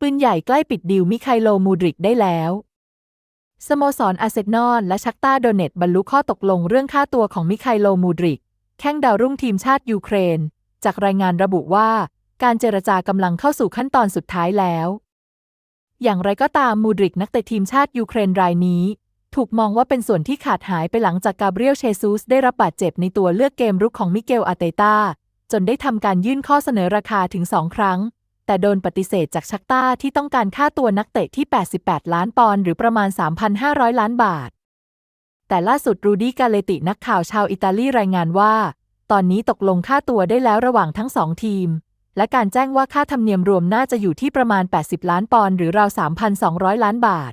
ปืนใหญ่ใกล้ปิดดีลมิไคโลมูดริกได้แล้ว สโมสรอาร์เซนอลและชักตาโดเนตบรรลุข้อตกลงเรื่องค่าตัวของมิไคโลมูดริก แข้งดาวรุ่งทีมชาติยูเครน จากรายงานระบุว่า การเจรจากำลังเข้าสู่ขั้นตอนสุดท้ายแล้ว อย่างไรก็ตามมูดริกนักเตะทีมชาติยูเครนรายนี้ ถูกมองว่าเป็นส่วนที่ขาดหายไปหลังจากกาเบรียลเชซูสได้รับบาดเจ็บในตัวเลือกเกมรุกของมิเกลอาเตตาจนได้ทำการยื่นข้อเสนอราคาถึงสองครั้ง แต่โดนปฏิเสธจากชักตาที่ต้องการค่าตัวนักเตะที่ 88 ล้านปอนด์หรือประมาณ 3,500 ล้านบาท แต่ล่าสุดรูดี้กาเลตินักข่าวชาวอิตาลีรายงานว่า ตอนนี้ตกลงค่าตัวได้แล้วระหว่างทั้งสองทีม และการแจ้งว่าค่าธรรมเนียมรวมน่าจะอยู่ที่ประมาณ 80 ล้านปอนด์หรือราว 3,200 ล้านบาท